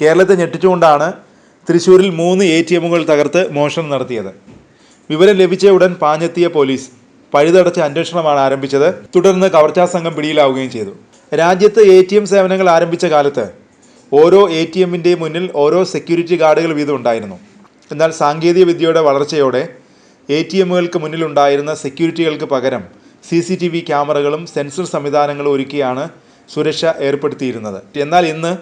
കേരളത്തെ ഞെട്ടിച്ചുകൊണ്ടാണ് തൃശ്ശൂരിൽ മൂന്ന് എ ടി എമ്മുകൾ തകർത്ത് മോഷണം നടത്തിയത്. വിവരം ലഭിച്ച ഉടൻ പാഞ്ഞെത്തിയ പോലീസ് പഴുതടച്ച അന്വേഷണമാണ് ആരംഭിച്ചത്. തുടർന്ന് കവർച്ചാ സംഘം പിടിയിലാവുകയും ചെയ്തു. രാജ്യത്ത് എ ടി എം സേവനങ്ങൾ ആരംഭിച്ച കാലത്ത് ഓരോ എ ടി എമ്മിന്റെയും മുന്നിൽ ഓരോ സെക്യൂരിറ്റി ഗാർഡുകൾ വീതം ഉണ്ടായിരുന്നു എന്നാൽ സാങ്കേതിക വിദ്യയുടെ വളർച്ചയോടെ എ ടി എമ്മുകൾക്ക് മുന്നിലുണ്ടായിരുന്ന സെക്യൂരിറ്റികൾക്ക് പകരം സി സി ടി വി ക്യാമറകളും സെൻസർ സംവിധാനങ്ങളും ഒരുക്കിയാണ് സുരക്ഷ ഏർപ്പെടുത്തിയിരുന്നത്. എന്നാൽ ഇന്ന്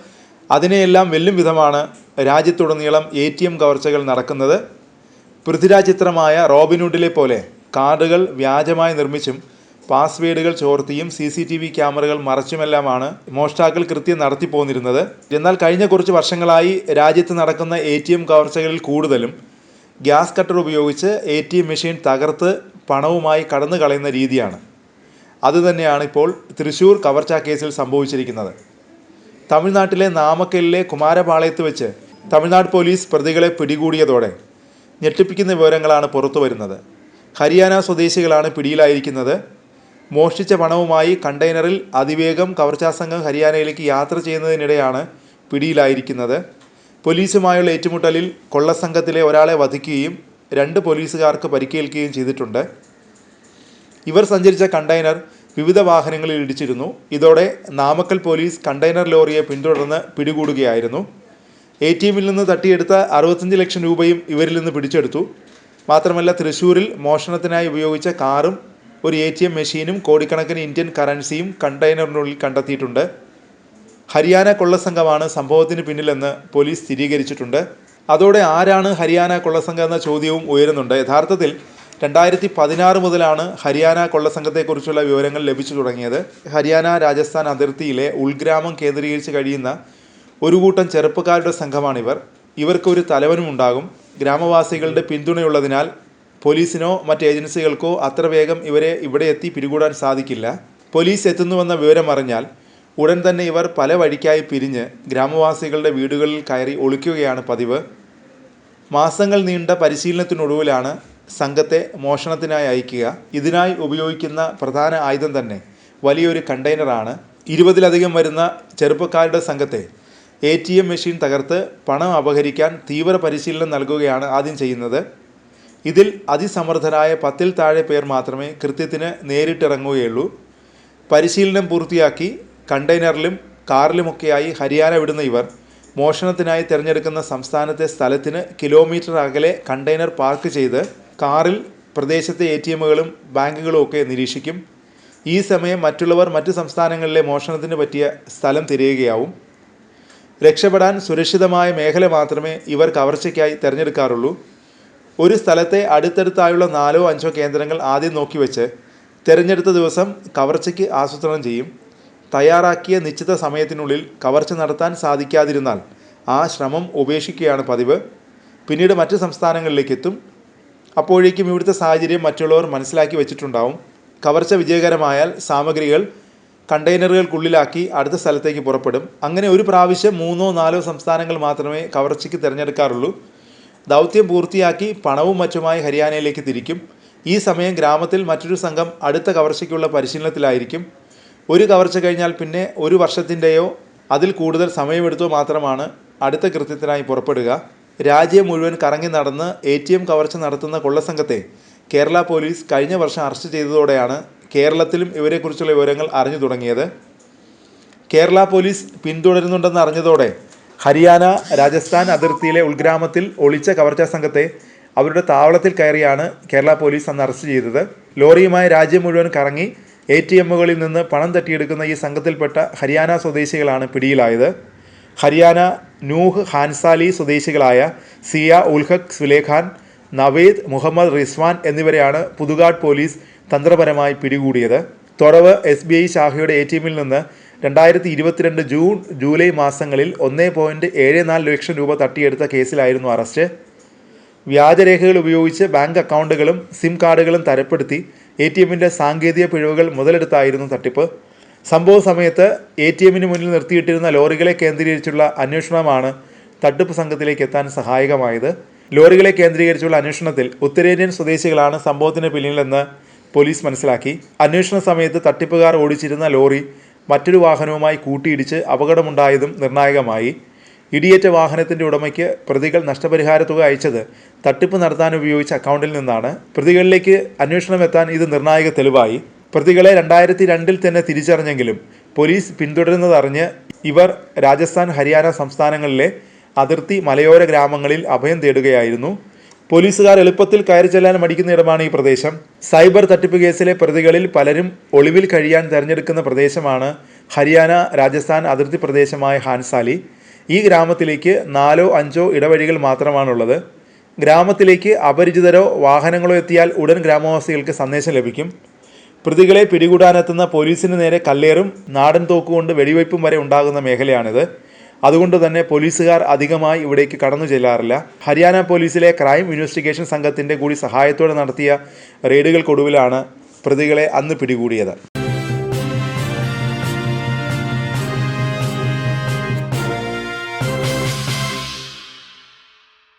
അതിനെയെല്ലാം വെല്ലും വിധമാണ് രാജ്യത്തുടനീളം എ ടി എം കവർച്ചകൾ നടക്കുന്നത്. പൃഥ്വിരാജ് ചിത്രമായ റോബിൻഹുഡിലെ പോലെ കാർഡുകൾ വ്യാജമായി നിർമ്മിച്ചും പാസ്വേഡുകൾ ചോർത്തിയും സി സി ടി വി ക്യാമറകൾ മറച്ചുമെല്ലാമാണ് മോഷ്ടാക്കൾ കൃത്യം നടത്തിപ്പോന്നിരുന്നത്. എന്നാൽ കഴിഞ്ഞ കുറച്ച് വർഷങ്ങളായി രാജ്യത്ത് നടക്കുന്ന എ ടി എം കവർച്ചകളിൽ കൂടുതലും ഗ്യാസ് കട്ടർ ഉപയോഗിച്ച് എ ടി എം മെഷീൻ തകർത്ത് പണവുമായി കടന്നു കളയുന്ന രീതിയാണ്. അതുതന്നെയാണ് ഇപ്പോൾ തൃശൂർ കവർച്ചാ കേസിൽ സംഭവിച്ചിരിക്കുന്നത്. തമിഴ്നാട്ടിലെ നാമക്കലിലെ കുമാരപാളയത്ത് വെച്ച് തമിഴ്നാട് പോലീസ് പ്രതികളെ പിടികൂടിയതോടെ ഞെട്ടിപ്പിക്കുന്ന വിവരങ്ങളാണ് പുറത്തു വരുന്നത്. ഹരിയാന സ്വദേശികളാണ് പിടിയിലായിരിക്കുന്നത്. മോഷ്ടിച്ച പണവുമായി കണ്ടെയ്നറിൽ അതിവേഗം കവർച്ചാ സംഘം ഹരിയാനയിലേക്ക് യാത്ര ചെയ്യുന്നതിനിടെയാണ് പിടിയിലായിരിക്കുന്നത്. പോലീസുമായുള്ള ഏറ്റുമുട്ടലിൽ കൊള്ളസംഘത്തിലെ ഒരാളെ വധിക്കുകയും രണ്ട് പോലീസുകാർക്ക് പരിക്കേൽക്കുകയും ചെയ്തിട്ടുണ്ട്. ഇവർ സഞ്ചരിച്ച കണ്ടെയ്നർ വിവിധ വാഹനങ്ങളിൽ ഇടിച്ചിരുന്നു. ഇതോടെ നാമക്കൽ പോലീസ് കണ്ടെയ്നർ ലോറിയെ പിന്തുടർന്ന് പിടികൂടുകയായിരുന്നു. എ ടി എമ്മിൽ നിന്ന് തട്ടിയെടുത്ത അറുപത്തഞ്ച് ലക്ഷം രൂപയും ഇവരിൽ നിന്ന് പിടിച്ചെടുത്തു. മാത്രമല്ല തൃശൂരിൽ മോഷണത്തിനായി ഉപയോഗിച്ച കാറും ഒരു എ ടി എം മെഷീനും കോടിക്കണക്കിന് ഇന്ത്യൻ കറൻസിയും കണ്ടെയ്നറിനുള്ളിൽ കണ്ടെത്തിയിട്ടുണ്ട്. ഹരിയാന കൊള്ളസംഘമാണ് സംഭവത്തിന് പിന്നിലെന്ന് പോലീസ് സ്ഥിരീകരിച്ചിട്ടുണ്ട്. അതോടെ ആരാണ് ഹരിയാന കൊള്ളസംഘം എന്ന ചോദ്യവും ഉയരുന്നുണ്ട്. യഥാർത്ഥത്തിൽ രണ്ടായിരത്തി പതിനാറ് മുതലാണ് ഹരിയാന കൊള്ളസംഘത്തെക്കുറിച്ചുള്ള വിവരങ്ങൾ ലഭിച്ചു തുടങ്ങിയത്. ഹരിയാന രാജസ്ഥാൻ അതിർത്തിയിലെ ഉൾഗ്രാമം കേന്ദ്രീകരിച്ച് കഴിയുന്ന ഒരു കൂട്ടം ചെറുപ്പക്കാരുടെ സംഘമാണിവർ. ഇവർക്കൊരു തലവനും ഉണ്ടാകും. ഗ്രാമവാസികളുടെ പിന്തുണയുള്ളതിനാൽ പോലീസിനോ മറ്റ് ഏജൻസികൾക്കോ അത്ര വേഗം ഇവരെ ഇവിടെ എത്തി പിടികൂടാൻ സാധിക്കില്ല. പോലീസ് എത്തുന്നുവെന്ന വിവരം അറിഞ്ഞാൽ ഉടൻ തന്നെ ഇവർ പല വഴിക്കായി പിരിഞ്ഞ് ഗ്രാമവാസികളുടെ വീടുകളിൽ കയറി ഒളിക്കുകയാണ് പതിവ്. മാസങ്ങൾ നീണ്ട പരിശീലനത്തിനൊടുവിലാണ് സംഘത്തെ മോഷണത്തിനായി അയക്കുക. ഇതിനായി ഉപയോഗിക്കുന്ന പ്രധാന ആയുധം തന്നെ വലിയൊരു കണ്ടെയ്നറാണ്. ഇരുപതിലധികം വരുന്ന ചെറുപ്പക്കാരുടെ സംഘത്തെ എ ടി എം മെഷീൻ തകർത്ത് പണം അപഹരിക്കാൻ തീവ്ര പരിശീലനം നൽകുകയാണ് ആദ്യം ചെയ്യുന്നത്. ഇതിൽ അതിസമർത്ഥരായ പത്തിൽ താഴെ പേർ മാത്രമേ കൃത്യത്തിന് നേരിട്ടിറങ്ങുകയുള്ളൂ. പരിശീലനം പൂർത്തിയാക്കി കണ്ടെയ്നറിലും കാറിലുമൊക്കെയായി ഹരിയാന വിടുന്ന ഇവർ മോഷണത്തിനായി തിരഞ്ഞെടുക്കുന്ന സംസ്ഥാനത്തെ സ്ഥലത്തിന് കിലോമീറ്റർ അകലെ കണ്ടെയ്നർ പാർക്ക് ചെയ്ത് കാറിൽ പ്രദേശത്തെ എ ടി എമ്മുകളും ബാങ്കുകളും ഒക്കെ നിരീക്ഷിക്കും. ഈ സമയം മറ്റുള്ളവർ മറ്റ് സംസ്ഥാനങ്ങളിലെ മോഷണത്തിന് പറ്റിയ സ്ഥലം തിരയുകയാവും. രക്ഷപ്പെടാൻ സുരക്ഷിതമായ മേഖല മാത്രമേ ഇവർ കവർച്ചയ്ക്കായി തിരഞ്ഞെടുക്കാറുള്ളൂ. ഒരു സ്ഥലത്തെ അടുത്തടുത്തായുള്ള നാലോ അഞ്ചോ കേന്ദ്രങ്ങൾ ആദ്യം നോക്കി വെച്ച് തിരഞ്ഞെടുത്ത ദിവസം കവർച്ചയ്ക്ക് ആസൂത്രണം ചെയ്യും. തയ്യാറാക്കിയ നിശ്ചിത സമയത്തിനുള്ളിൽ കവർച്ച നടത്താൻ സാധിക്കാതിരുന്നാൽ ആ ശ്രമം ഉപേക്ഷിക്കുകയാണ് പതിവ്. പിന്നീട് മറ്റ് സംസ്ഥാനങ്ങളിലേക്ക് എത്തും അപ്പോഴേക്കും ഇവിടുത്തെ സാഹചര്യം മറ്റുള്ളവർ മനസ്സിലാക്കി വെച്ചിട്ടുണ്ടാവും. കവർച്ച വിജയകരമായാൽ സാമഗ്രികൾ കണ്ടെയ്നറുകൾക്കുള്ളിലാക്കി അടുത്ത സ്ഥലത്തേക്ക് പുറപ്പെടും. അങ്ങനെ ഒരു പ്രാവശ്യം മൂന്നോ നാലോ സംസ്ഥാനങ്ങൾ മാത്രമേ കവർച്ചയ്ക്ക് തിരഞ്ഞെടുക്കാറുള്ളൂ. ദൗത്യം പൂർത്തിയാക്കി പണവും മറ്റുമായി ഹരിയാനയിലേക്ക് തിരിക്കും. ഈ സമയം ഗ്രാമത്തിൽ മറ്റൊരു സംഘം അടുത്ത കവർച്ചയ്ക്കുള്ള പരിശീലനത്തിലായിരിക്കും. ഒരു കവർച്ച കഴിഞ്ഞാൽ പിന്നെ ഒരു വർഷത്തിന്റെയോ അതിൽ കൂടുതൽ സമയമെടുത്തോ മാത്രമാണ് അടുത്ത കൃത്യത്തിനായി പുറപ്പെടുക. രാജ്യം മുഴുവൻ കറങ്ങി നടന്ന് എ ടി എം കവർച്ച നടത്തുന്ന കൊള്ളസംഘത്തെ കേരള പോലീസ് കഴിഞ്ഞ വർഷം അറസ്റ്റ് ചെയ്തതോടെയാണ് കേരളത്തിലും ഇവരെക്കുറിച്ചുള്ള വിവരങ്ങൾ അറിഞ്ഞു തുടങ്ങിയത്. കേരള പോലീസ് പിന്തുടരുന്നുണ്ടെന്ന് അറിഞ്ഞതോടെ ഹരിയാന രാജസ്ഥാൻ അതിർത്തിയിലെ ഉൾഗ്രാമത്തിൽ ഒളിച്ച കവർച്ചാ സംഘത്തെ അവരുടെ താവളത്തിൽ കയറിയാണ് കേരള പോലീസ് അന്ന് അറസ്റ്റ് ചെയ്തത്. ലോറിയുമായി രാജ്യം മുഴുവൻ കറങ്ങി എ ടി എമ്മുകളിൽ നിന്ന് പണം തട്ടിയെടുക്കുന്ന ഈ സംഘത്തിൽപ്പെട്ട ഹരിയാന സ്വദേശികളാണ് പിടിയിലായത്. ഹരിയാന നൂഹ് ഹാൻസാലി സ്വദേശികളായ സിയ ഉൽഹക് സുലേഖാൻ നവേദ് മുഹമ്മദ് റിസ്വാൻ എന്നിവരെയാണ് പുതുകാട് പോലീസ് തന്ത്രപരമായി പിടികൂടിയത്. തുറവ് എസ് ബി ഐ ശാഖയുടെ എ ടി എമ്മിൽ നിന്ന് രണ്ടായിരത്തി ഇരുപത്തിരണ്ട് ജൂൺ ജൂലൈ മാസങ്ങളിൽ ഒന്നേ പോയിന്റ് ഏഴ് നാല് ലക്ഷം രൂപ തട്ടിയെടുത്ത കേസിലായിരുന്നു അറസ്റ്റ്. വ്യാജരേഖകൾ ഉപയോഗിച്ച് ബാങ്ക് അക്കൗണ്ടുകളും സിം കാർഡുകളും തരപ്പെടുത്തി എ ടി എമ്മിന്റെ സാങ്കേതിക പിഴവുകൾ മുതലെടുത്തായിരുന്നു തട്ടിപ്പ്. സംഭവ സമയത്ത് എ ടി എമ്മിന് മുന്നിൽ നിർത്തിയിട്ടിരുന്ന ലോറികളെ കേന്ദ്രീകരിച്ചുള്ള അന്വേഷണമാണ് തട്ടിപ്പ് സംഘത്തിലേക്ക് എത്താൻ സഹായകമായത്. ലോറികളെ കേന്ദ്രീകരിച്ചുള്ള അന്വേഷണത്തിൽ ഉത്തരേന്ത്യൻ സ്വദേശികളാണ് സംഭവത്തിന് പിന്നിലെന്ന് പോലീസ് മനസ്സിലാക്കി. അന്വേഷണ സമയത്ത് തട്ടിപ്പുകാർ ഓടിച്ചിരുന്ന ലോറി മറ്റൊരു വാഹനവുമായി കൂട്ടിയിടിച്ച് അപകടമുണ്ടായതും നിർണായകമായി. ഇടിയേറ്റ വാഹനത്തിന്റെ ഉടമയ്ക്ക് പ്രതികൾ നഷ്ടപരിഹാര തുക അയച്ചത് തട്ടിപ്പ് നടത്താൻ ഉപയോഗിച്ച അക്കൗണ്ടിൽ നിന്നാണ്. പ്രതികളിലേക്ക് അന്വേഷണം എത്താൻ ഇത് നിർണായക തെളിവായി. പ്രതികളെ രണ്ടായിരത്തി രണ്ടിൽ തന്നെ തിരിച്ചറിഞ്ഞെങ്കിലും പോലീസ് പിന്തുടരുന്നതറിഞ്ഞ് ഇവർ രാജസ്ഥാൻ ഹരിയാന സംസ്ഥാനങ്ങളിലെ അതിർത്തി മലയോര ഗ്രാമങ്ങളിൽ അഭയം തേടുകയായിരുന്നു. പോലീസുകാർ എളുപ്പത്തിൽ കയറി ചെല്ലാൻ മടിക്കുന്നിടമാണ് ഈ പ്രദേശം. സൈബർ തട്ടിപ്പ് കേസിലെ പ്രതികളിൽ പലരും ഒളിവിൽ കഴിയാൻ തിരഞ്ഞെടുക്കുന്ന പ്രദേശമാണ് ഹരിയാന രാജസ്ഥാൻ അതിർത്തി പ്രദേശമായ ഹാൻസാലി. ഈ ഗ്രാമത്തിലേക്ക് നാലോ അഞ്ചോ ഇടവഴികൾ മാത്രമാണുള്ളത്. ഗ്രാമത്തിലേക്ക് അപരിചിതരോ വാഹനങ്ങളോ എത്തിയാൽ ഉടൻ ഗ്രാമവാസികൾക്ക് സന്ദേശം ലഭിക്കും. പ്രതികളെ പിടികൂടാനെത്തുന്ന പോലീസിന് നേരെ കല്ലേറും നാടൻ തോക്കുകൊണ്ട് വെടിവയ്പും വരെ ഉണ്ടാകുന്ന മേഖലയാണിത്. അതുകൊണ്ട് തന്നെ പോലീസുകാർ അധികമായി ഇവിടേക്ക് കടന്നു ചെല്ലാറില്ല. ഹരിയാന പോലീസിലെ ക്രൈം ഇൻവെസ്റ്റിഗേഷൻ സംഘത്തിന്റെ കൂടി സഹായത്തോടെ നടത്തിയ റെയ്ഡുകൾക്കൊടുവിലാണ് പ്രതികളെ അന്ന് പിടികൂടിയത്.